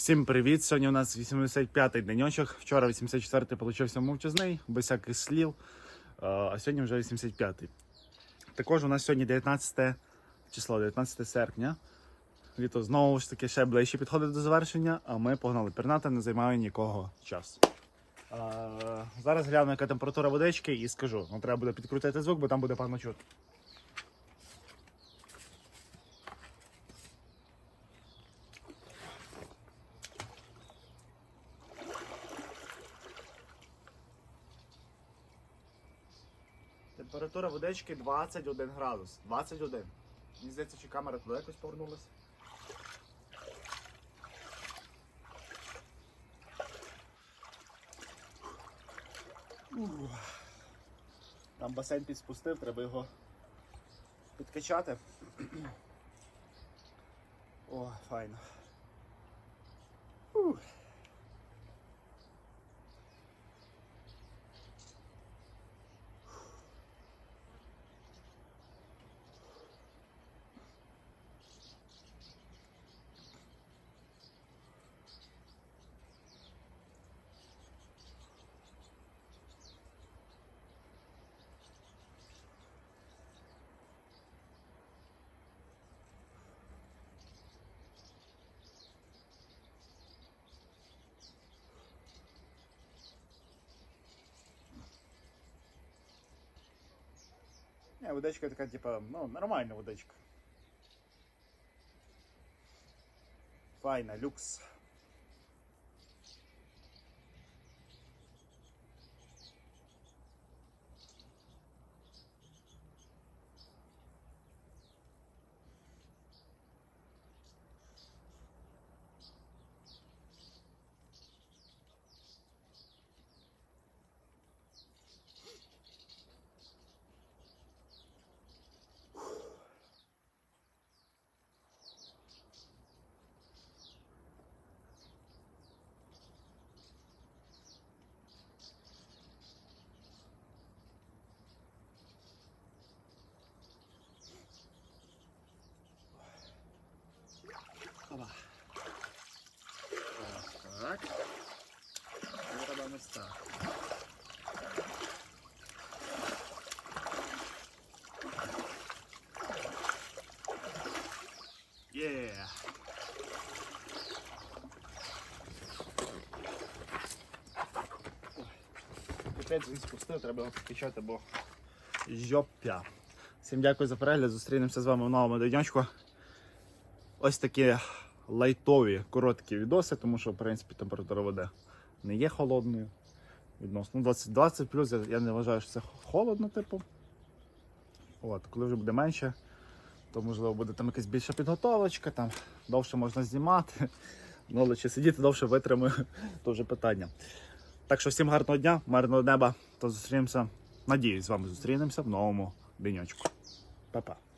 Всім привіт! Сьогодні у нас 85-й денечок. Вчора 84-й получився мовчазний, без всяких слів. А сьогодні вже 85-й. Також у нас сьогодні 19 число, 19 серпня. Літо знову ж таки ще ближче підходить до завершення, а ми погнали пернати, не займає нікого час. Е, Зараз гляну, яка температура водички, і скажу. Ну, треба буде підкрутити звук, бо там буде певно чути. Температура водички 21 градус. 21. Мені здається, чи камера туди якось повернулася. Там басейн підспустив, треба його підкачати. О, файно. Не, водичка така, типа, ну, нормальна водичка. Файна, люкс. Так. І робимо ось так. Є. Опять він спустив, треба його підкачати, бо жопя. Всім дякую за перегляд. Зустрінемося з вами в новому денечку. Ось такі лайтові короткі відоси, тому що в принципі температура води не є холодною. Відносно Ну, 20, 20 плюс, я, не вважаю, що це холодно, типу. От, коли вже буде менше, то можливо буде там якась більша підготовочка, там довше можна знімати. Ну, але чи сидіти довше витримаю, то вже питання. Так що всім гарного дня, мирного неба, то зустрінемося. Надіюсь, з вами зустрінемося в новому денечку. Па-па.